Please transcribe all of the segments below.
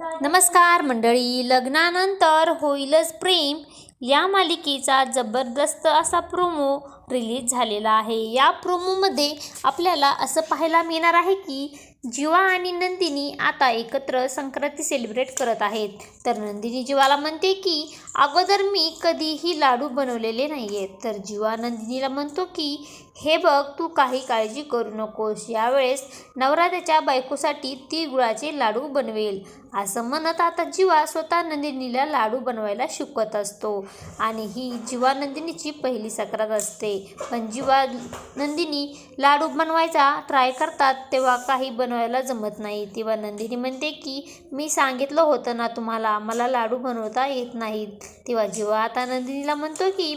नमस्कार मंडळी लग्नानंतर होईलच प्रेम. या मालिकेचा जबरदस्त असा प्रोमो रिलीज झालेला आहे. या प्रोमोमध्ये आपल्याला असं पाहायला मिळणार आहे की जीवा आणि नंदिनी आता एकत्र संक्रांती सेलिब्रेट करत आहेत. तर नंदिनी जीवाला म्हणते की अगोदर मी कधीही लाडू बनवलेले नाही आहेत तर जीवा नंदिनीला म्हणतो की हे बघ तू काही काळजी करू नकोस. यावेळेस नवरा त्याच्या बायकोसाठी तिळगुळाचे लाडू बनवेल. असं म्हणत आता जीवा स्वतः नंदिनीला लाडू बनवायला शिकवत असतो. आणि ही जीवा नंदिनीची पहिली सक्रात असते. पण जेव्हा नंदिनी लाडू बनवायचा ट्राय करतात तेव्हा काही बनवायला जमत नाही. तेव्हा नंदिनी म्हणते की मी सांगितलं होतं ना तुम्हाला मला लाडू बनवता येत नाहीत. तेव्हा जेव्हा आता नंदिनीला म्हणतो की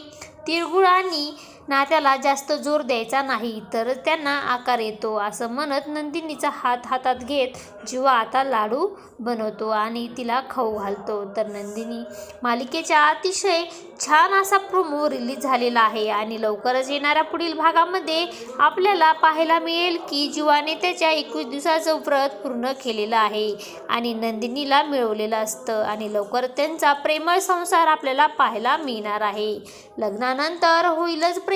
तिळगुळ आणि नात्याला जास्त जोर द्यायचा नाही तर त्यांना आकार येतो असं म्हणत नंदिनीचा हात हातात घेत जीवा आता लाडू बनवतो आणि तिला खाऊ घालतो. तर नंदिनी मालिकेच्या अतिशय छान असा प्रोमो रिलीज झालेला आहे आणि लवकरच येणाऱ्या पुढील भागामध्ये आपल्याला पाहायला मिळेल की जीवाने त्याच्या एकवीस दिवसाचं व्रत पूर्ण केलेलं आहे आणि नंदिनीला मिळवलेलं असतं आणि लवकर त्यांचा प्रेमळ संसार आपल्याला पाहायला मिळणार आहे. लग्नानंतर होईलच प्रेम.